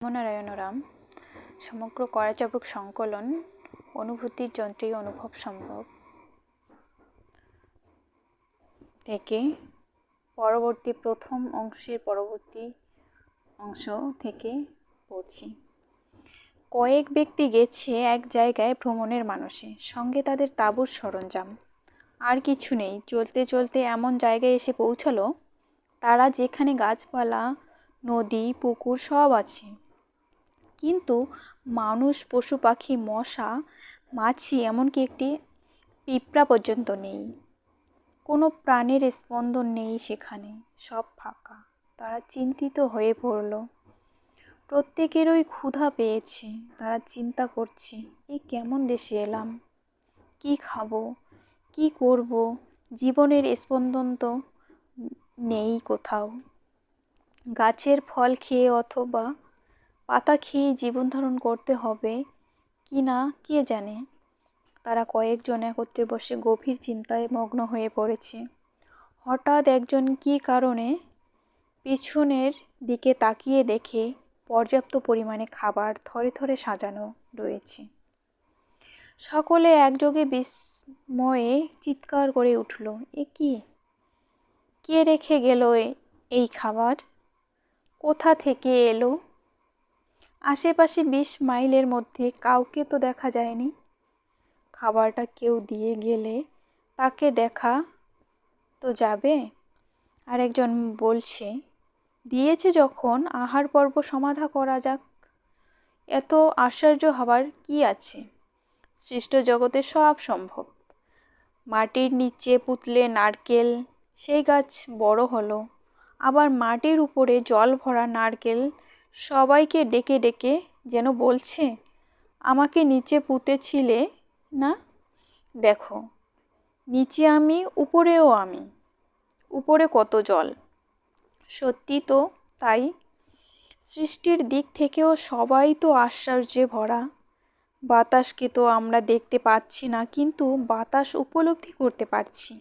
রাম সমগ্র করাচাবুক সংকলন অনুভূতির যন্ত্রে অনুভব সম্ভব। থেকে পরবর্তী প্রথম অংশের পরবর্তী অংশ থেকে পড়ছি। কয়েক ব্যক্তি গেছে এক জায়গায় ভ্রমণের মানুষে সঙ্গে তাদের তাঁবুর সরঞ্জাম। আর কিছু নেই, চলতে চলতে এমন জায়গায় এসে পৌঁছালো, তারা যেখানে গাছপালা, নদী, পুকুর সব আছে। কিন্তু মানুষ, পশু পাখি, মশা, মাছি এমনকি একটি পিঁপড়া পর্যন্ত নেই। কোনো প্রাণের স্পন্দন নেই সেখানে, সব ফাঁকা। তারা চিন্তিত হয়ে পড়ল। প্রত্যেকেরই ক্ষুধা পেয়েছে, তারা চিন্তা করছে, এ কেমন দেশে এলাম? কি খাব? কি করব? জীবনের স্পন্দন তো নেই কোথাও। গাছের ফল খেয়ে অথবা পাতা খেয়ে জীবন ধারণ করতে হবে কি না, কে জানে? তারা কয়েকজন একত্রে বসে গভীর চিন্তায় মগ্ন হয়ে পড়েছে। হঠাৎ একজন কি কারণে পিছনের দিকে তাকিয়ে দেখে পর্যাপ্ত পরিমাণে খাবার থরে থরে সাজানো রয়েছে। সকলে একযোগে বিস্ময়ে চিৎকার করে উঠল, এ কি? কে রেখে গেল এই খাবার? কোথা থেকে এলো? আশেপাশে বিশ মাইলের মধ্যে কাউকে তো দেখা যায়নি। খাবারটা কেউ দিয়ে গেলে তাকে দেখা তো যাবে? আরেকজন বলছে, দিয়েছে যখন, আহার পর্ব সমাধা করা যাক। এত আশ্চর্য হবার কি আছে? সৃষ্ট জগতে সব সম্ভব। মাটির নিচে পুতলে নারকেল, সেই গাছ বড় হলো। আবার মাটির উপরে জল ভরা নারকেল সবাইকে ডেকে ডেকে যেন বলছে, আমাকে নিচে পুঁতেছিলে না? দেখো, নিচে আমি, উপরেও আমি। উপরে কত জল? সত্যি তো, তাই। সৃষ্টির দিক থেকেও সবাই তো আশ্চর্যে ভরা। বাতাসকে তো আমরা দেখতে পাচ্ছি না, কিন্তু বাতাস উপলব্ধি করতে পারছি।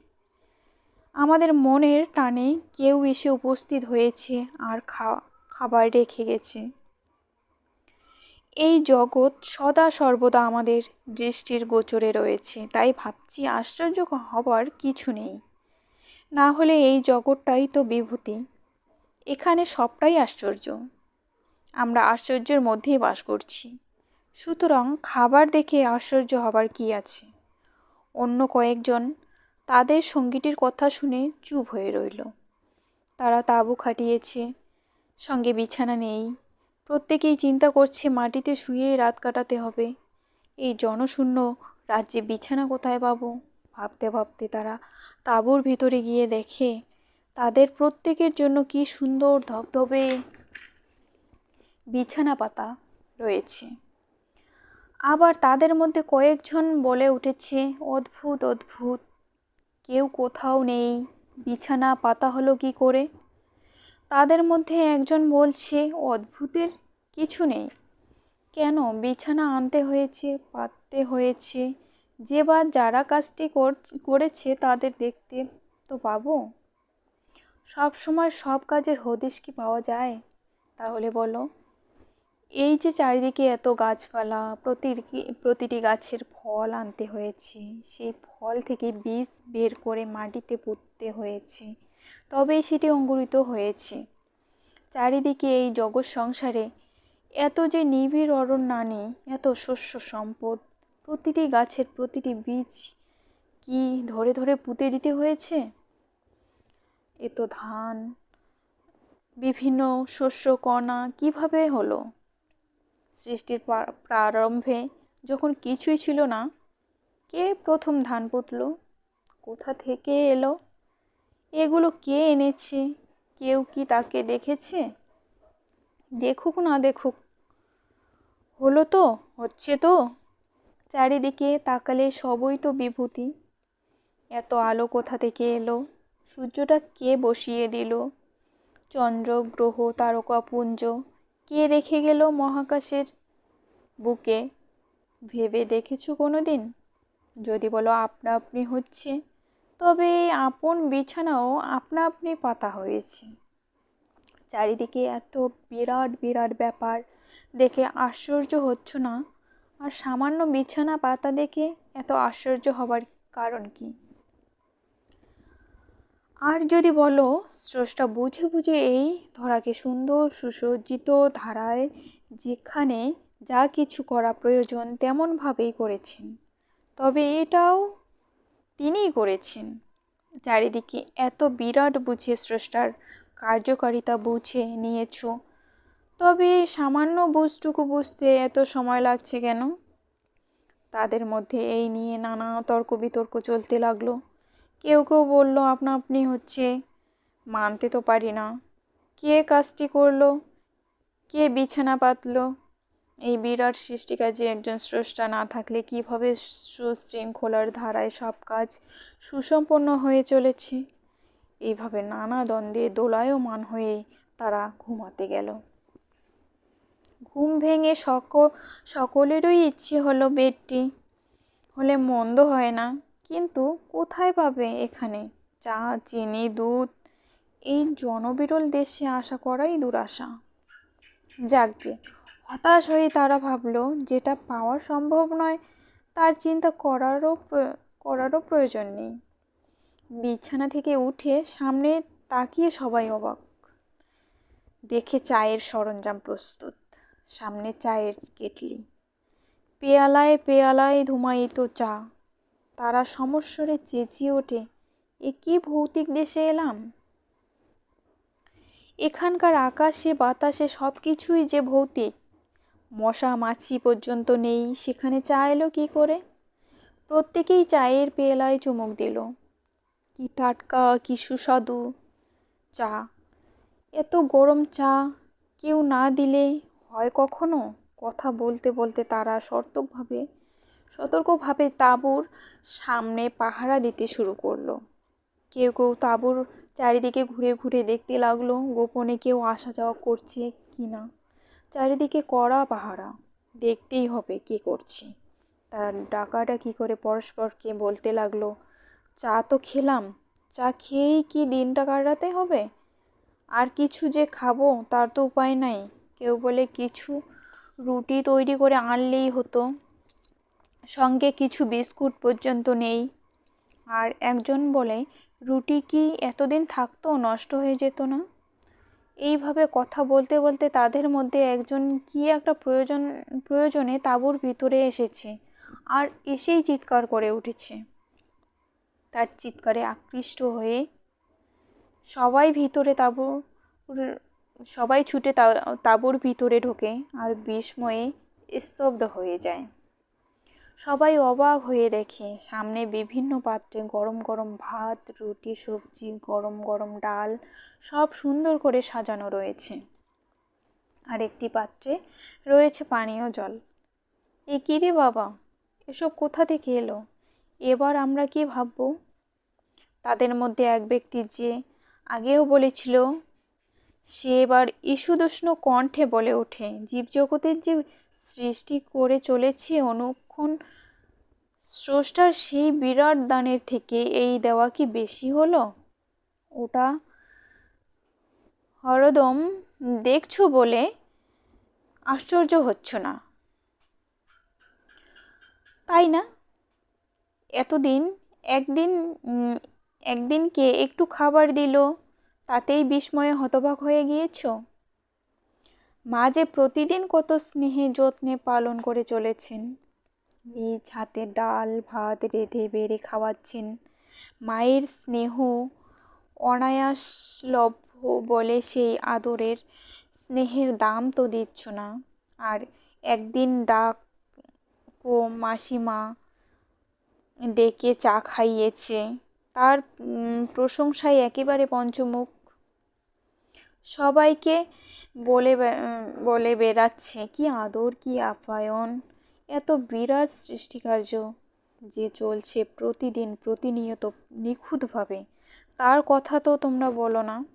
আমাদের মনের টানে কেউ এসে উপস্থিত হয়েছে আর খাবার রেখে গেছে। এই জগৎ সদা সর্বদা আমাদের দৃষ্টির গোচরে রয়েছে, তাই ভাবছি আশ্চর্য হবার কিছু নেই। না হলে এই জগৎটাই তো বিভূতি। এখানে সবটাই আশ্চর্য। আমরা আশ্চর্যের মধ্যেই বাস করছি। সুতরাং খাবার দেখে আশ্চর্য হবার কি আছে? অন্য কয়েকজন তাদের সঙ্গীটির কথা শুনে চুপ হয়ে রইল। তারা তাঁবু খাটিয়েছে সঙ্গে বিছানা নেই। প্রত্যেকেই চিন্তা করছে মাটিতে শুয়ে রাত কাটাতে হবে। এই জনশূন্য রাজ্যে বিছানা কোথায় পাবো? ভাবতে ভাবতে তারা তাঁবুর ভিতরে গিয়ে দেখে, তাদের প্রত্যেকের জন্য কি সুন্দর ধবধবে বিছানা পাতা রয়েছে। আবার তাদের মধ্যে কয়েকজন বলে উঠেছে, অদ্ভুত অদ্ভুত। কেউ কোথাও নেই। বিছানা পাতা হলো কি করে? তাদের মধ্যে একজন বলছে, অদ্ভুতের কিছু নেই। কেন? বিছানা আনতে হয়েছে, পাততে হয়েছে। যে বা যারা কাজটি করেছে তাদের দেখতে তো পাবো। সব সময় সব কাজের হদিশ কি পাওয়া যায়? তাহলে বলো। এই যে চারিদিকে এত গাছপালা প্রতিটি প্রতিটি গাছের ফল আনতে হয়েছে। সেই ফল থেকে বীজ বের করে মাটিতে পুঁততে হয়েছে। তবেই সেটি অঙ্কুরিত হয়েছে। চারিদিকে এই জগৎ সংসারে এত যে নিবিড় অরণ্যানি এত শস্য সম্পদ, প্রতিটি গাছের প্রতিটি বীজ কি ধরে ধরে পুঁতে দিতে হয়েছে? এ তো ধান, বিভিন্ন শস্য, কণা কীভাবে হলো? সৃষ্টির প্রারম্ভে যখন কিছুই ছিল না, কে প্রথম ধান পুতলো? কোথা থেকে এলো? এগুলো কে এনেছে? কেউ কি তাকে দেখেছে? দেখুক না দেখুক। হলো তো, হচ্ছে তো। চারিদিকে তাকালে সবই তো বিভূতি। এত আলো কোথা থেকে এলো? সূর্যটা কে বসিয়ে দিল? চন্দ্র, গ্রহ তারকাপুঞ্জ কে রেখে গেল মহাকাশের বুকে? ভেবে দেখেছ কোনো দিন যদি বলো আপনা আপনি হচ্ছে। তবে আপন বিছানাও আপনা আপনি পাতা হয়েছে। চারিদিকে এত বিরাট বিরাট ব্যাপার। দেখে আশ্চর্য হচ্ছ না? আর সামান্য বিছানা পাতা দেখে এত আশ্চর্য হবার কারণ কি? আর যদি বলো, স্রষ্টা বুঝে বুঝে এই ধরাকে সুন্দর, সুসজ্জিত ধারায় যেখানে যা কিছু করা প্রয়োজন তেমনভাবেই করেছেন। তবে এটাও তিনিই করেছেন। চারিদিকে এত বিরাট বুঝে স্রষ্টার কার্যকারিতা বুঝে নিয়েছ। তবে সামান্য বুঝটুকু বুঝতে এত সময় লাগছে কেন? তাদের মধ্যে এই নিয়ে নানা তর্ক বিতর্ক চলতে লাগল। কেউ কেউ বলল, আপনা আপনি হচ্ছে, মানতে তো পারি না। কে কাজটি করল? কে বিছানা পাতলো? এই বিরাট সৃষ্টিকাজে একজন স্রষ্টা না থাকলে কীভাবে সুশৃঙ্খলার ধারায় সব কাজ সুসম্পন্ন হয়ে চলেছে? এইভাবে নানা দ্বন্দ্বে দোলায়মান হয়ে তারা ঘুমাতে গেল। ঘুম ভেঙে সক, সকলেরই ইচ্ছে হলো বেডটি। হলে মন্দ হয় না। কিন্তু কোথায় পাবে এখানে? চা, চিনি, দুধ, এই জনবিরল দেশে আশা করাই দুরাশা। যাকগে হতাশ হয়ে তারা ভাবলো, যেটা পাওয়া সম্ভব নয়, তার চিন্তা করারও করারও প্রয়োজন নেই। বিছানা থেকে উঠে সামনে তাকিয়ে সবাই অবাক। দেখে চায়ের সরঞ্জাম প্রস্তুত, সামনে চায়ের কেটলি। পেয়ালায় পেয়ালায় ধুমায়িত চা। তারা সমস্বরে চেঁচিয়ে ওঠে, এ কি ভৌতিক দেশে এলাম? এখানকার আকাশে বাতাসে সব কিছুই যে ভৌতিক মশা মাছি পর্যন্ত নেই, সেখানে চা এলো কী করে? প্রত্যেকেই চায়ের পেলায় চুমুক দিল। কি টাটকা, কি সুস্বাদু চা। এত গরম চা কেউ না দিলে হয় কখনো? কথা বলতে বলতে তারা সর্তকভাবে, সতর্কভাবে তাঁবুর সামনে পাহারা দিতে শুরু করল। কেউ কেউ তাঁবুর চারিদিকে ঘুরে ঘুরে দেখতে লাগল, গোপনে কেউ আসা যাওয়া করছে কি না চারিদিকে কড়া পাহারা। দেখতেই হবে কি করছে। তারা ডাকাটা কি করে পরস্পরকে বলতে লাগল, চা তো খেলাম, চা খেয়েই কি দিনটা কাটাতে হবে? আর কিছু যে খাব তার তো উপায় নাই, কেউ বলে কিছু রুটি তৈরি করে আনলেই হতো। সঙ্গে কিছু বিস্কুট পর্যন্ত নেই। আর একজন বলে, রুটি কি এতদিন থাকতো নষ্ট হয়ে যেত না? এইভাবে কথা বলতে বলতে তাদের মধ্যে একজন কি একটা প্রয়োজন, প্রয়োজনে তাঁবুর ভিতরে এসেছে আর এসেই চিৎকার করে উঠেছে। তার চিৎকারে আকৃষ্ট হয়ে সবাই ভিতরে তাঁবুর, সবাই ছুটে তাঁবুর ভিতরে ঢোকে আর বিস্ময়ে স্তব্ধ হয়ে যায়। সবাই অবাক হয়ে দেখে, সামনে বিভিন্ন পাত্রে গরম গরম ভাত, রুটি, সবজি, গরম গরম ডাল, সব সুন্দর করে সাজানো রয়েছে। আর একটি পাত্রে রয়েছে পানীয় জল। এ কী রে বাবা? এসব কোথা থেকে এলো? এবার আমরা কি ভাববো? তাদের মধ্যে এক ব্যক্তি যে আগেও বলেছিল, সে এবার ইস্যুদুষ্ণ কণ্ঠে বলে ওঠে, জীবজগতের যে সৃষ্টি করে চলেছে অনুক্ষণ স্রষ্টার সেই বিরাট দানের থেকে এই দেওয়া কি বেশি হলো? ওটা হরদম দেখছ বলে আশ্চর্য হচ্ছ না। তাই না? এতদিন একদিন একদিনকে একটু খাবার দিল, তাতেই বিস্ময়ে হতবাক হয়ে গিয়েছ? মা যে প্রতিদিন কত স্নেহে যত্নে পালন করে চলেছেন। নিজ হাতে ডাল, ভাত রেঁধে বেড়ে খাওয়াচ্ছেন। মায়ের স্নেহ অনায়াসলভ্য বলে সেই আদরের স্নেহের দাম তো দিচ্ছ না। আর একদিন ডাক ও মাসিমা ডেকে চা খাইয়েছে। তার প্রশংসায় একেবারে পঞ্চমুখ। সবাইকে বলে বলে বেড়াচ্ছে, কি আদর, কি আপ্যায়ন। এত বিরাট সৃষ্টিকার্য যে চলছে প্রতিদিন প্রতিনিয়ত নিখুঁতভাবে, তার কথা তো তোমরা বলো না।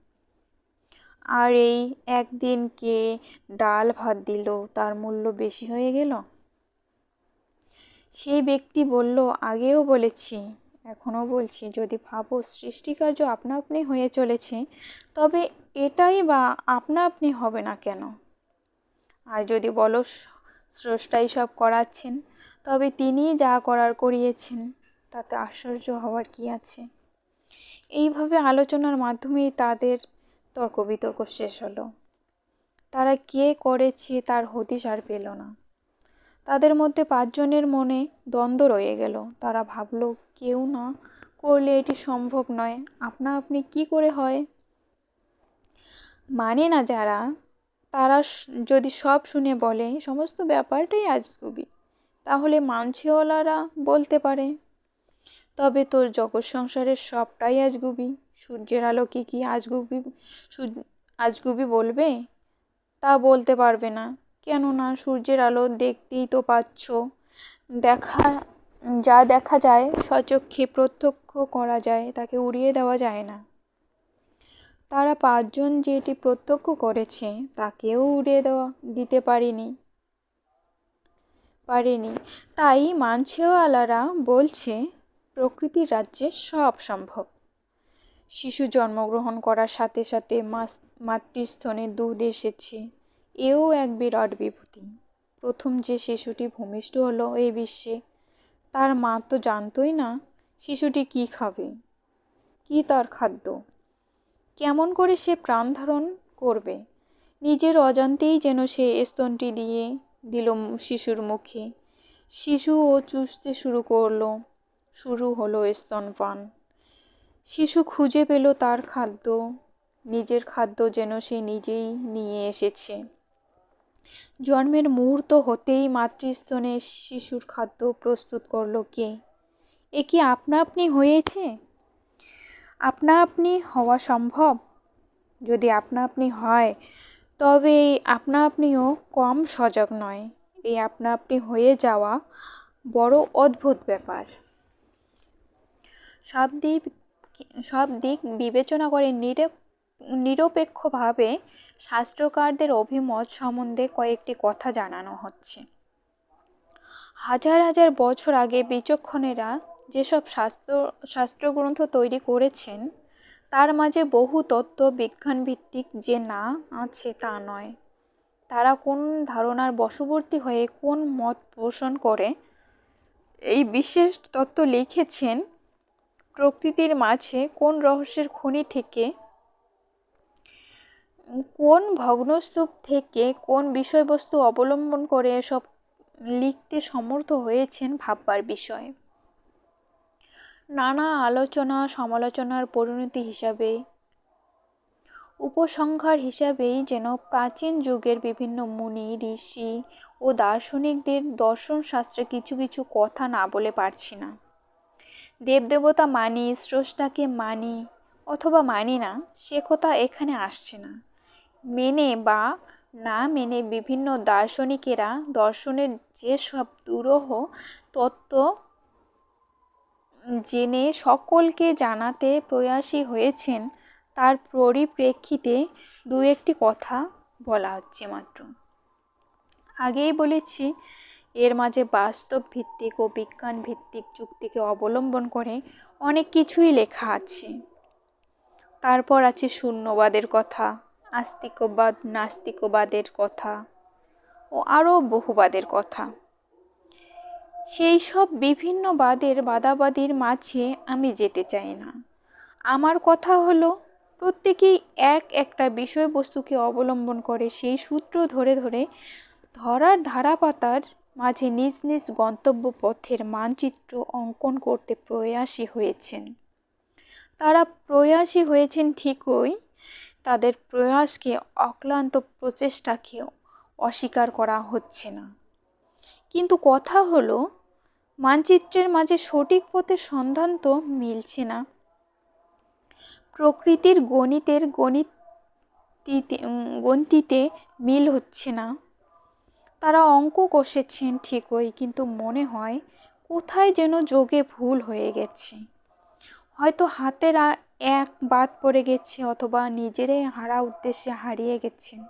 আর এই একদিন কে ডাল ভাত দিল, তার মূল্য বেশি হয়ে গেল? সেই ব্যক্তি বলল, আগেও বলেছি, এখনও বলছি, যদি ভাবো সৃষ্টিকার্য আপনা আপনি হয়ে চলেছে, তবে এটাই বা আপনা আপনি হবে না কেন? আর যদি বলো স্রষ্টাই সব করাচ্ছেন, তবে তিনি যা করার করিয়েছেন, তাতে আশ্চর্য হওয়ার কি আছে? এইভাবে আলোচনার মাধ্যমেই তাদের তর্ক বিতর্ক শেষ হলো। তারা কে করেছে তার হদিশ আর পেল না। তাদের মধ্যে পাঁচজনের মনে দ্বন্দ্ব রয়ে গেল। তারা ভাবল, কেউ না করলে এটি সম্ভব নয়। আপনা আপনি কি করে হয়? মানে না যারা তারা যদি সব শুনে বলে, সমস্ত ব্যাপারটাই আজগুবি তাহলে মানছিওয়ালারা বলতে পারে, তবে তোর জগৎ সংসারের সবটাই আজগুবি সূর্যের আলো কি কি আজগুবি আজগুবি বলবে? তা বলতে পারবে না। কেননা সূর্যের আলো দেখতেই তো পাচ্ছ। দেখা, যা দেখা যায় সচক্ষে প্রত্যক্ষ করা যায়, তাকে উড়িয়ে দেওয়া যায় না। তারা পাঁচজন যে এটি প্রত্যক্ষ করেছে তাকেও উড়িয়ে দেওয়া, দিতে পারিনি। পারেনি। তাই মানছেওয়ালারা বলছে, প্রকৃতির রাজ্যে সব সম্ভব। শিশু জন্মগ্রহণ করার সাথে সাথে মাতৃস্থনে দুধ এসেছে। এও এক বিরাট বিভূতি। প্রথম যে শিশুটি ভূমিষ্ঠ হলো এই বিশ্বে, তার মা তো জানতই না শিশুটি কি খাবে, কি তার খাদ্য। কেমন করে সে প্রাণ ধারণ করবে? নিজের অজান্তেই যেন সে স্তনটি দিয়ে দিল শিশুর মুখে। শিশু ও চুষতে শুরু করল। শুরু হলো স্তনপান শিশু খুঁজে পেল তার খাদ্য। নিজের খাদ্য যেন সে নিজেই নিয়ে এসেছে। জন্মের মুহূর্ত হতেই মাতৃস্তনে শিশুর খাদ্য প্রস্তুত করল কে? এ কি আপনা আপনি হয়েছে? আপনা আপনি হওয়া সম্ভব? যদি আপনা আপনি হয়, তবে এই আপনা আপনিও কম সজাগ নয়। এই আপনা আপনি হয়ে যাওয়া বড় অদ্ভুত ব্যাপার। সব দিক সব দিক বিবেচনা করে নিরপেক্ষভাবে শাস্ত্রকারদের অভিমত সম্বন্ধে কয়েকটি কথা জানানো হচ্ছে। হাজার হাজার বছর আগে বিচক্ষণেরা যেসব শাস্ত্র, শাস্ত্রগ্রন্থ তৈরি করেছেন, তার মাঝে বহু তত্ত্ব বিজ্ঞানভিত্তিক যে না আছে তা নয়। তারা কোন ধারণার বশবর্তী হয়ে কোন মত পোষণ করে? এই বিশেষ তত্ত্ব লিখেছেন প্রকৃতির মাঝে কোন রহস্যের খনি থেকে? কোন ভগ্নস্তূপ থেকে কোন বিষয়বস্তু অবলম্বন করে এসব লিখতে সমর্থ হয়েছেন ভাববার বিষয়? নানা আলোচনা সমালোচনার পরিণতি হিসাবে উপসংহার হিসাবেই যেন প্রাচীন যুগের বিভিন্ন মুনি, ঋষি ও দার্শনিকদের দর্শন শাস্ত্রে কিছু কিছু কথা না বলে পারছি না। দেবদেবতা মানি, স্রষ্টাকে মানি অথবা মানি না, সে কথা এখানে আসছে না। মেনে বা না মেনে বিভিন্ন দার্শনিকেরা দর্শনের যেসব দুরূহ তত্ত্ব জেনে সকলকে জানাতে প্রয়াসী হয়েছেন, তার পরিপ্রেক্ষিতে দু একটি কথা বলা হচ্ছে মাত্র। আগেই বলেছি, এর মাঝে বাস্তব ভিত্তিক ও বিজ্ঞান ভিত্তিক যুক্তিকে অবলম্বন করে অনেক কিছুই লেখা আছে। তারপর আছে শূন্যবাদের কথা, আস্তিকবাদ, নাস্তিকবাদের কথা ও আরও বহুবাদের কথা। সেই সব বিভিন্ন বাদের বাদাবাদির মাঝে আমি যেতে চাই না। আমার কথা হলো, প্রত্যেকেই এক একটা বিষয়বস্তুকে অবলম্বন করে সেই সূত্র ধরে ধরে ধরার ধারাপাতার মাঝে নিজ নিজ গন্তব্য পথের মানচিত্র অঙ্কন করতে প্রয়াসী হয়েছেন। তারা প্রয়াসী হয়েছেন ঠিকই, তাদের প্রয়াসকে অক্লান্ত প্রচেষ্টাকে অস্বীকার করা হচ্ছে না। কিন্তু কথা হলো, মানচিত্রের মাঝে সঠিক পথের সন্ধান তো মিলছে না। প্রকৃতির গণিতের গণিত গন্তিতে মিল হচ্ছে না। তারা অঙ্ক কষেছেন ঠিকই, কিন্তু মনে হয় কোথায় যেন যোগে ভুল হয়ে গেছে। হয়তো হাতের এক বাদ পড়ে গেছে অথবা নিজেরাই হারা উদ্দেশ্যে হারিয়ে গেছেন।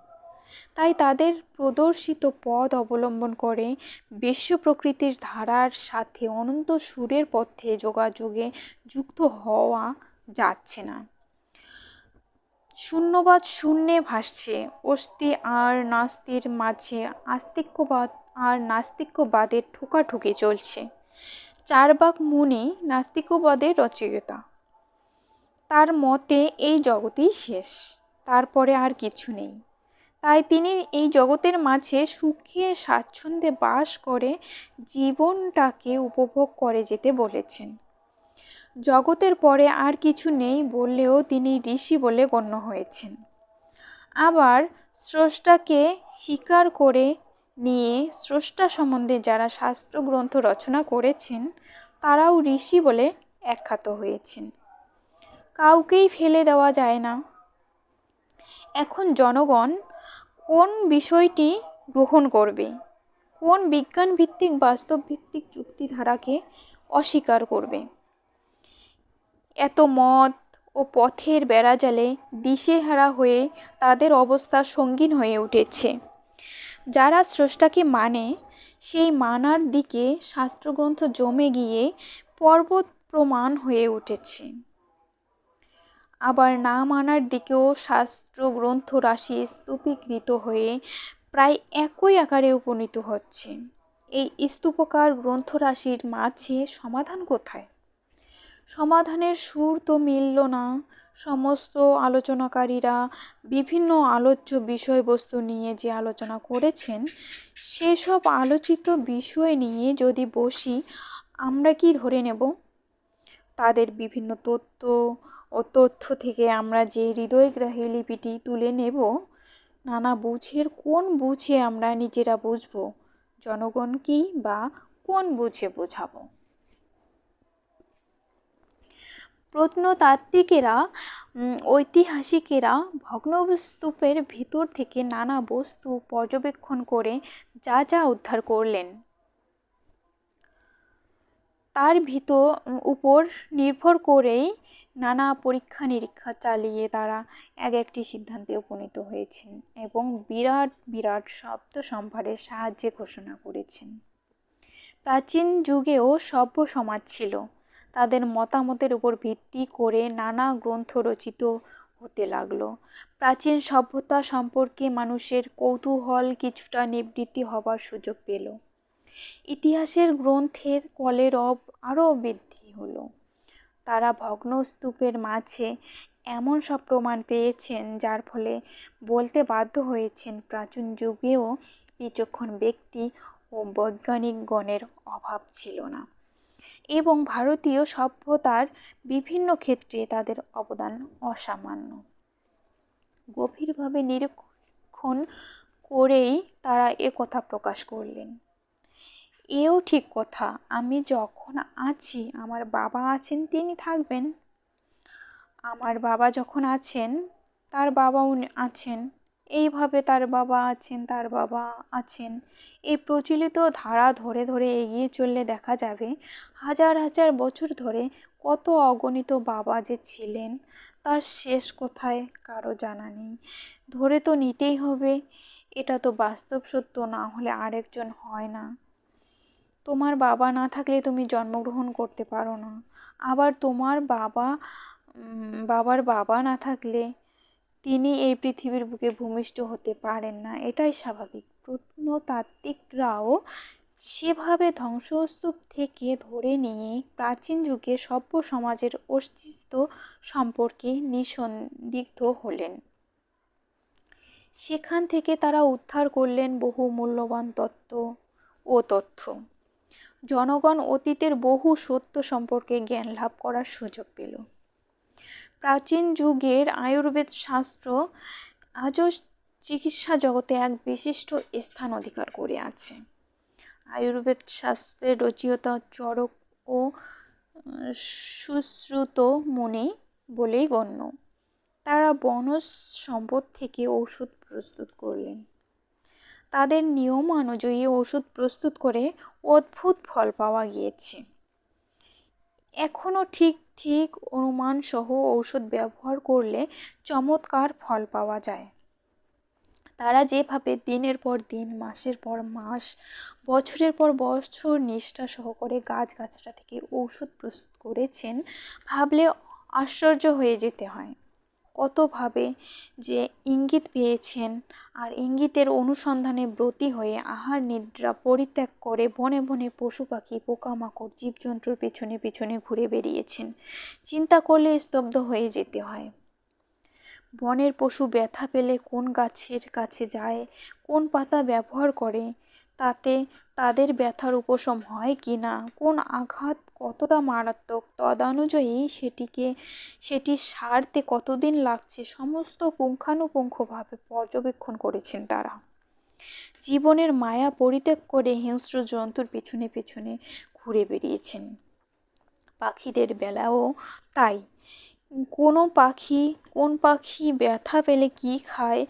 তাই তাদের প্রদর্শিত পথ অবলম্বন করে বিশ্ব প্রকৃতির ধারার সাথে অনন্ত সুরের পথে যোগাযোগে যুক্ত হওয়া যাচ্ছে না। শূন্যবাদ শূন্যে ভাসছে। অস্তি আর নাস্তির মাঝে আস্তিক্যবাদ আর নাস্তিক্যবাদের ঠোকাঠুকি চলছে। চারবাক মুনি নাস্তিকবাদের রচয়িতা। তার মতে এই জগতই শেষ। তারপরে আর কিছু নেই। তাই তিনি এই জগতের মাঝে সুখে, স্বাচ্ছন্দ্যে বাস করে জীবনটাকে উপভোগ করে যেতে বলেছেন। জগতের পরে আর কিছু নেই বললেও তিনি ঋষি বলে গণ্য হয়েছেন। আবার স্রষ্টাকে স্বীকার করে নিয়ে স্রষ্টা সম্বন্ধে যারা শাস্ত্র গ্রন্থ রচনা করেছেন, তারাও ঋষি বলে একখ্যাত হয়েছেন। কাউকেই ফেলে দেওয়া যায় না। এখন জনগণ কোন বিষয়টি গ্রহণ করবে? কোন বিজ্ঞান ভিত্তিক বাস্তব ভিত্তিক যুক্তিধারাকে অস্বীকার করবে? এত মত ও পথের বেড়াজালে দিশেহারা হয়ে তাদের অবস্থা সঙ্গীন হয়ে উঠেছে। যারা স্রষ্টাকে মানে সেই মানার দিকে শাস্ত্রগ্রন্থ জমে গিয়ে পর্বত প্রমাণ হয়ে উঠেছে। আবার না মানার দিকেও শাস্ত্র গ্রন্থ রাশি স্তূপীকৃত হয়ে প্রায় একই আকারে উপনীত হচ্ছে। এই স্তূপকার গ্রন্থরাশির মাঝে সমাধান কোথায়? সমাধানের সুর তো মিলল না। সমস্ত আলোচনাকারীরা বিভিন্ন আলোচ্য বিষয়বস্তু নিয়ে যে আলোচনা করেছেন, সেসব আলোচিত বিষয় নিয়ে যদি বসি, আমরা কি ধরে নেব? তাদের বিভিন্ন তথ্য ও তথ্য থেকে আমরা যে হৃদয়গ্রাহী লিপিটি তুলে নেব, নানা বুঝের কোন বুঝে আমরা নিজেরা বুঝব, জনগণ কি বা কোন বুঝে বোঝাবো? প্রত্নতাত্ত্বিকেরা ঐতিহাসিকেরা ভগ্নস্তূপের ভিতর থেকে নানা বস্তু পর্যবেক্ষণ করে যা যা উদ্ধার করলেন। তার ভিতর উপর নির্ভর করেই নানা পরীক্ষা নিরীক্ষা চালিয়ে তারা এক একটি সিদ্ধান্তে উপনীত হয়েছেন এবং বিরাট বিরাট শব্দ সম্ভারের সাহায্যে ঘোষণা করেছেন। প্রাচীন যুগেও সভ্য সমাজ ছিল। তাদের মতামতের উপর ভিত্তি করে নানা গ্রন্থ রচিত হতে লাগল। প্রাচীন সভ্যতা সম্পর্কে মানুষের কৌতূহল কিছুটা নিবৃত্তি হবার সুযোগ পেল। ইতিহাসের গ্রন্থের কলেরব আরও বৃদ্ধি হলো। তারা ভগ্ন স্তূপের মাঝে এমন সব প্রমাণ পেয়েছেন, যার ফলে বলতে বাধ্য হয়েছেন প্রাচীন যুগেও বিচক্ষণ ব্যক্তি ও বৈজ্ঞানিকগণের অভাব ছিল না। এবং ভারতীয় সভ্যতার বিভিন্ন ক্ষেত্রে তাদের অবদান অসামান্য। গভীরভাবে নিরীক্ষণ করেই তারা এ কথা প্রকাশ করলেন। এও ঠিক কথা, আমি যখন আছি, আমার বাবা আছেন, তিনি থাকবেন। আমার বাবা যখন আছেন, তার বাবাও আছেন। এইভাবে তার বাবা আছেন, তার বাবা আছেন। এই প্রচলিত ধারা ধরে ধরে এগিয়ে চললে দেখা যাবে, হাজার হাজার বছর ধরে কত অগণিত বাবা যে ছিলেন, তার শেষ কোথায় কারও জানা নেই। ধরে তো নিতেই হবে, এটা তো বাস্তব সত্য, না হলে আরেকজন হয় না। তোমার বাবা না থাকলে তুমি জন্মগ্রহণ করতে পারো না। আবার তোমার বাবা বাবার বাবা না থাকলে তিনি এই পৃথিবীর বুকে ভূমিষ্ঠ হতে পারেন না। এটাই স্বাভাবিক। প্রত্নতাত্ত্বিকরাও সেভাবে ধ্বংসস্তূপ থেকে ধরে নিয়ে প্রাচীন যুগে সভ্য সমাজের অস্তিত্ব সম্পর্কে নিঃসন্দিগ্ধ হলেন। সেখান থেকে তারা উদ্ধার করলেন বহু মূল্যবান তত্ত্ব ও তথ্য। জনগণ অতীতের বহু সত্য সম্পর্কে জ্ঞান লাভ করার সুযোগ পেল। প্রাচীন যুগের আয়ুর্বেদ শাস্ত্র আজও চিকিৎসা জগতে এক বিশিষ্ট স্থান অধিকার করে আছে। আয়ুর্বেদ শাস্ত্রের রচিয়তা চরক ও সুশ্রুত মনে বলেই গণ্য। তারা বনজ সম্পদ থেকে ঔষধ প্রস্তুত করলেন। তাদের নিয়ম অনুযায়ী ওষুধ প্রস্তুত করে অদ্ভুত ফল পাওয়া গিয়েছে। এখনও ঠিক ঠিক অনুমান সহ ঔষধ ব্যবহার করলে চমৎকার ফল পাওয়া যায়। তারা যেভাবে দিনের পর দিন, মাসের পর মাস, বছরের পর বছর নিষ্ঠা সহকারে গাছগাছড়া থেকে ঔষধ প্রস্তুত করেছেন, ভাবলে আশ্চর্য হয়ে যেতে হয়। কতভাবে যে ইঙ্গিত পেয়েছেন আর ইঙ্গিতের অনুসন্ধানে ব্রতী হয়ে আহার নিদ্রা পরিত্যাগ করে বনে বনে পশু পাখি, পোকামাকড়, জীবজন্তুর পিছনে পিছনে ঘুরে বেরিয়েছেন চিন্তা করলে স্তব্ধ হয়ে যেতে হয়। বনের পশু ব্যথা পেলে কোন গাছের কাছে যায়, কোন পাতা ব্যবহার করে, তাতে তাদের ব্যথার উপশম হয় কি না, কোন আঘাত কতটা মারাত্মক? তদানুযায়ী সেটিকে সেটি সারতে কতদিন লাগছে সমস্ত পুঙ্খানুপুঙ্খভাবে পর্যবেক্ষণ করেছেন তারা। জীবনের মায়া পরিত্যাগ করে হিংস্র জন্তুর পিছনে পিছনে ঘুরে বেরিয়েছেন পাখিদের বেলাও তাই। কোনো পাখি, কোন পাখি ব্যথা পেলে কি খায়,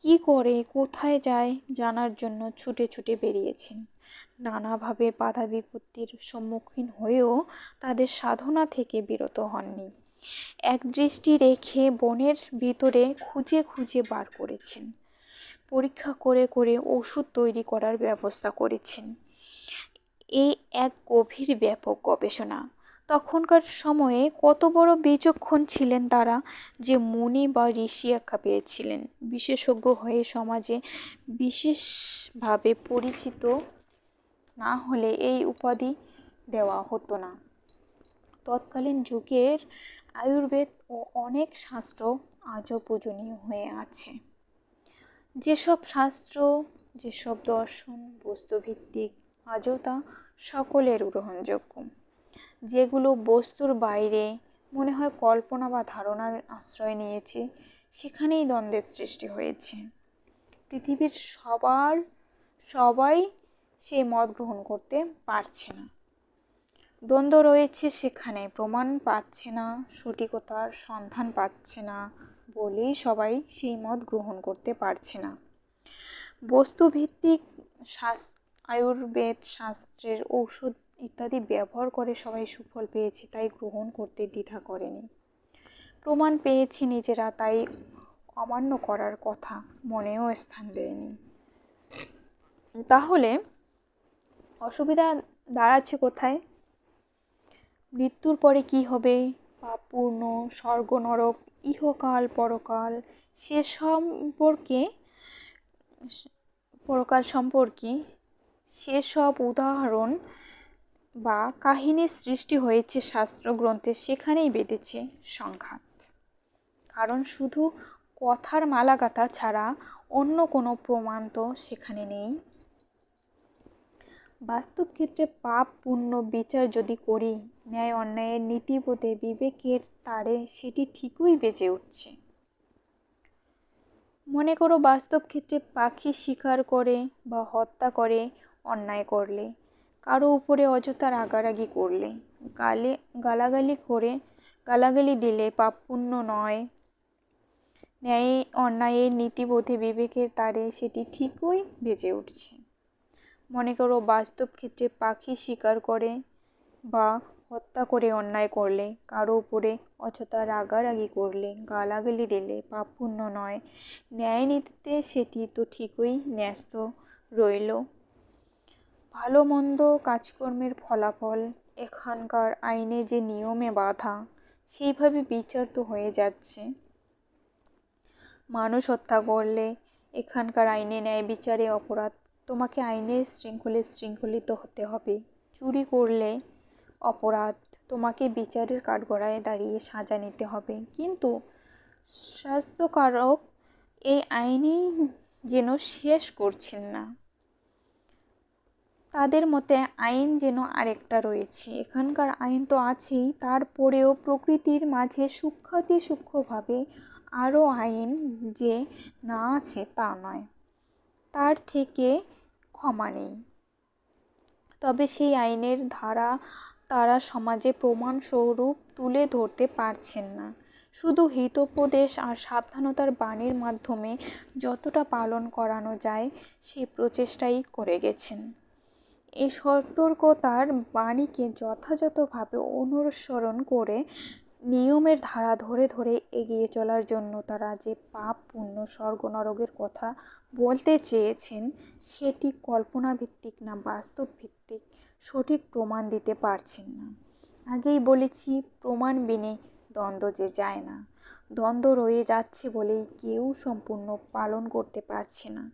কি করে, কোথায় যায় জানার জন্য ছুটে ছুটে বেরিয়েছেন। নানাভাবে বাধা বিপত্তির সম্মুখীন হয়েও তাদের সাধনা থেকে বিরত হননি। এক দৃষ্টি রেখে বনের ভিতরে খুঁজে খুঁজে বার করেছেন। পরীক্ষা করে করে ওষুধ তৈরি করার ব্যবস্থা করেছেন। এই এক গভীর ব্যাপক গবেষণা। তখনকার সময়ে কত বড় বিচক্ষণ ছিলেন তারা যে মুনি বা ঋষি আখ্যা পেয়েছিলেন। বিশেষজ্ঞ হয়ে সমাজে বিশেষভাবে পরিচিত না হলে এই উপাধি দেওয়া হতো না। তৎকালীন যুগের আয়ুর্বেদ ও অনেক শাস্ত্র আজও পূজনীয় হয়ে আছে। যেসব শাস্ত্র, যেসব দর্শন, বস্তুভিত্তিক আজও তা সকলের গ্রহণযোগ্য। যেগুলো বস্তুর বাইরে মনে হয় কল্পনা বা ধারণার আশ্রয় নিয়েছে, সেখানেই দ্বন্দ্বের সৃষ্টি হয়েছে। পৃথিবীর সবার, সবাই সেই মত গ্রহণ করতে পারছে না। দ্বন্দ্ব রয়েছে সেখানে, প্রমাণ পাচ্ছে না, সঠিকতার সন্ধান পাচ্ছে না বলেই সবাই সেই মত গ্রহণ করতে পারছে না। বস্তুভিত্তিক শাস, আয়ুর্বেদ শাস্ত্রের ঔষধ ইত্যাদি ব্যবহার করে সবাই সুফল পেয়েছে, তাই গ্রহণ করতে দ্বিধা করেনি। প্রমাণ পেয়েছি নিজেরা, তাই অমান্য করার কথা মনেও স্থান দেয়নি। তাহলে অসুবিধা দাঁড়াচ্ছে কোথায়? মৃত্যুর পরে কি হবে? পাপূর্ণ স্বর্গ নরক, ইহকাল, পরকাল, সে সম্পর্কে, পরকাল সম্পর্কে সেসব উদাহরণ বা কাহিনীর সৃষ্টি হয়েছে শাস্ত্র গ্রন্থে সেখানেই বেঁধেছে সংঘাত। কারণ শুধু কথার মালাগাথা ছাড়া অন্য কোনো প্রমাণ তো সেখানে নেই। বাস্তব ক্ষেত্রে পাপ, পুণ্য, বিচার যদি করি, ন্যায়, অন্যায়ের নীতিবোধে বিবেকের তারে সেটি ঠিকই বেজে উঠছে। মনে করো বাস্তব ক্ষেত্রে পাখি শিকার করে বা হত্যা করে, অন্যায় করলে, কারও উপরে অযথা রাগারাগি করলে, গালে, গালাগালি করে, গালাগালি দিলে পাপ, পুণ্য নয়। ন্যায়, অন্যায়ের নীতিবোধে বিবেকের তারে সেটি ঠিকই বেজে উঠছে। মনে করো বাস্তব ক্ষেত্রে পাখি শিকার করে বা হত্যা করে, অন্যায় করলে, কারও উপরে অযথা রাগারাগি করলে, গালাগালি দিলে পাপ পুণ্য নয়। ন্যায় নীতিতে সেটি তো ঠিকই ন্যস্ত রইল। ভালো মন্দ কাজকর্মের ফলাফল, এখানকার আইনে যে নিয়মে বাধা, সেইভাবে বিচার তো হয়ে যাচ্ছে। মানুষ হত্যা করলে এখানকার আইনে ন্যায় বিচারে অপরাধ তোমাকে আইনের শৃঙ্খলে শৃঙ্খলিত হতে হবে। চুরি করলে অপরাধ তোমাকে বিচারের কাঠগড়ায় দাঁড়িয়ে সাজা নিতে হবে। কিন্তু স্বাস্থ্যকারক এই আইনই যেন শেষ করছেন না। তাদের মতে আইন যেন আরেকটা রয়েছে। এখানকার আইন তো আছেই। তারপরেও প্রকৃতির মাঝে সূক্ষ্মাতি সূক্ষ্মভাবে আরও আইন যে না আছে তা নয়। তার থেকে ক্ষমা নেই। তবে সেই আইনের ধারা তারা সমাজে প্রমাণস্বরূপ তুলে ধরতে পারছেন না। শুধু হিতোপদেশ আর সাবধানতার বাণীর মাধ্যমে যতটা পালন করানো যায় সেই প্রচেষ্টাই করে গেছেন। এই সতর্কতার বাণীকে যথাযথভাবে অনুসরণ করে নিয়মের ধারা ধরে ধরে এগিয়ে চলার জন্য তারা যে পাপ, পুণ্য, স্বর্গ, নরকের কথা বলতে চেয়েছেন, সেটি কল্পনা ভিত্তিক না বাস্তব ভিত্তিক সঠিক প্রমাণ দিতে পারছেন না। আগেই বলেছি, প্রমাণ বিনে দ্বন্দ্ব যে যায় না। দ্বন্দ্ব রয়ে যাচ্ছে বলেই কেউ সম্পূর্ণ পালন করতে পারছে না।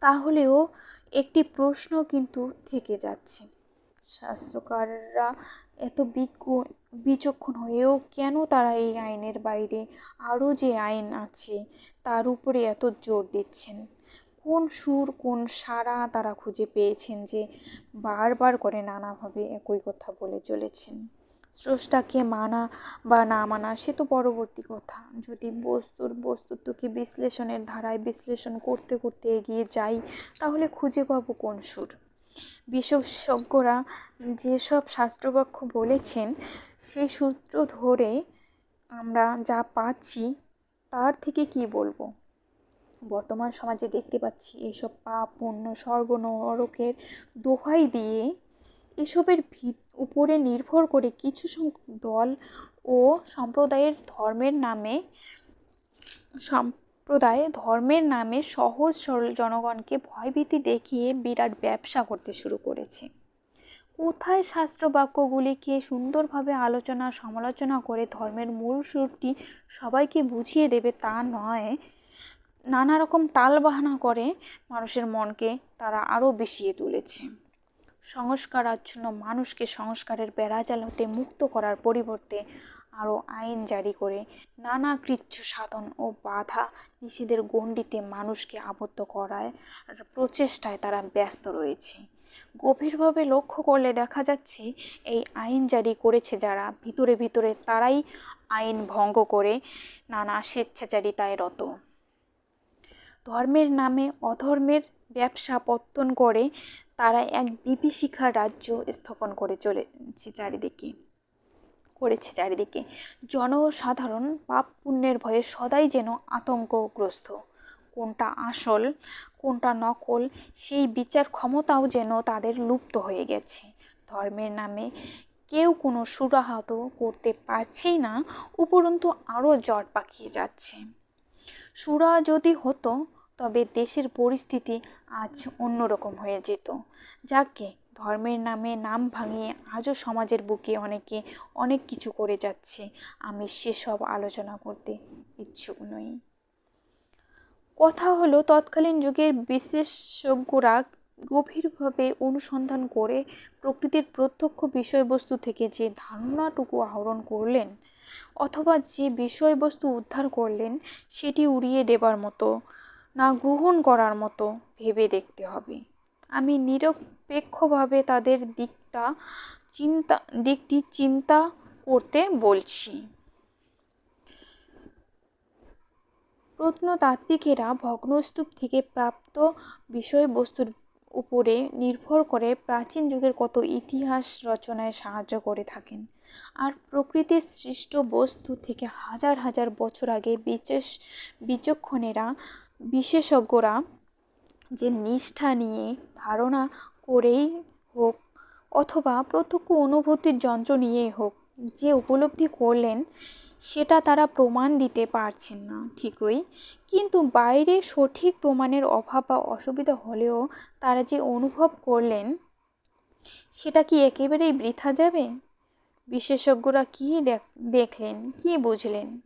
তাহলেও একটি প্রশ্ন কিন্তু থেকে যাচ্ছে। স্বাস্থ্যকাররা এত বিজ্ঞ, বিচক্ষণ হয়েও কেন তারা এই আইনের বাইরে আরও যে আইন আছে, তার উপরে এত জোর দিচ্ছেন? কোন সুর, কোন সারা তারা খুঁজে পেয়েছেন যে বারবার করে নানাভাবে একই কথা বলে চলেছেন। স্রষ্টাকে মানা বা না মানা, সে তো পরবর্তী কথা। যদি বস্তুর বস্তুত্বকে বিশ্লেষণের ধারায় বিশ্লেষণ করতে করতে এগিয়ে যাই, তাহলে খুঁজে পাবো কোন সুর? বিশেষজ্ঞরা যেসব শাস্ত্রবাক্য বলেছেন, সেই সূত্র ধরে আমরা যা পাচ্ছি, তার থেকে কি বলব? বর্তমান সমাজে দেখতে পাচ্ছি এইসব পাপ, পুণ্য, স্বর্গ, নরকের দোহাই দিয়ে এসবের ভিত উপরে নির্ভর করে কিছু সংখ্যক দল ও সম্প্রদায়ের ধর্মের নামে সম্প্রদায় ধর্মের নামে সহজ, সরল জনগণকে ভয়ভীতি দেখিয়ে বিরাট ব্যবসা করতে শুরু করেছে। কোথায় শাস্ত্র বাক্যগুলিকে সুন্দরভাবে আলোচনা, সমালোচনা করে ধর্মের মূল সুরটি সবাইকে বুঝিয়ে দেবে তা নয় নানা রকম টালবাহানা করে মানুষের মনকে তারা আরও বিষিয়ে তুলেছে। সংস্কার আচ্ছন্ন মানুষকে সংস্কারের বেড়াজাল হতে মুক্ত করার পরিবর্তে আরও আইন জারি করে নানা কৃচ্ছ সাধন ও বাধা নিষেধের গণ্ডিতে মানুষকে আবদ্ধ করায় প্রচেষ্টায় তারা ব্যস্ত রয়েছে। গভীরভাবে লক্ষ্য করলে দেখা যাচ্ছে, এই আইন জারি করেছে যারা, ভিতরে ভিতরে তারাই আইন ভঙ্গ করে নানা স্বেচ্ছাচারিতায় রত। ধর্মের নামে অধর্মের ব্যবসা পত্তন করে তারা এক বিভীষিকার রাজ্য স্থাপন করে চলেছে চারিদিকে, করেছে চারিদিকে। জনসাধারণ পাপ পুণ্যের ভয়ে সদাই যেন আতঙ্কগ্রস্ত। কোনটা আসল, কোনটা নকল, সেই বিচার ক্ষমতাও যেন তাদের লুপ্ত হয়ে গেছে। ধর্মের নামে কেউ কোনো সুরাহত করতে পারছেই না, উপরন্তু আরও জট পাকিয়ে যাচ্ছে। সুরা যদি হতো তবে দেশের পরিস্থিতি আজ অন্যরকম হয়ে যেত। যাকে ধর্মের নামে নাম ভাঙিয়ে আজও সমাজের বুকে অনেকে অনেক কিছু করে যাচ্ছে, আমি সেসব আলোচনা করতে ইচ্ছুক নই। কথা হলো, তৎকালীন যুগের বিশেষজ্ঞরা গভীরভাবে অনুসন্ধান করে প্রকৃতির প্রত্যক্ষ বিষয়বস্তু থেকে যে ধারণাটুকু আহরণ করলেন অথবা যে বিষয়বস্তু উদ্ধার করলেন, সেটি উড়িয়ে দেবার মতো না গ্রহণ করার মতো ভেবে দেখতে হবে। আমি নিরপেক্ষভাবে তাদের দিকটা চিন্তা, দিকটি চিন্তা করতে বলছি। প্রত্নতাত্ত্বিকেরা ভগ্নস্তূপ থেকে প্রাপ্ত বিষয়বস্তুর উপরে নির্ভর করে প্রাচীন যুগের কত ইতিহাস রচনায় সাহায্য করে থাকেন। আর প্রকৃতির সৃষ্ট বস্তু থেকে হাজার হাজার বছর আগে বিশেষ বিচক্ষণেরা বিশেষজ্ঞরা যে নিষ্ঠা নিয়ে ধারণা করেই হোক অথবা প্রত্যক্ষ অনুভূতির যন্ত্র নিয়েই হোক যে উপলব্ধি করলেন, সেটা তারা প্রমাণ দিতে পারছেন না ঠিকই। কিন্তু বাইরে সঠিক প্রমাণের অভাব বা অসুবিধা হলেও তারা যে অনুভব করলেন, সেটা কি একেবারেই বৃথা যাবে? বিশেষজ্ঞরা কী দেখলেন, কী বুঝলেন?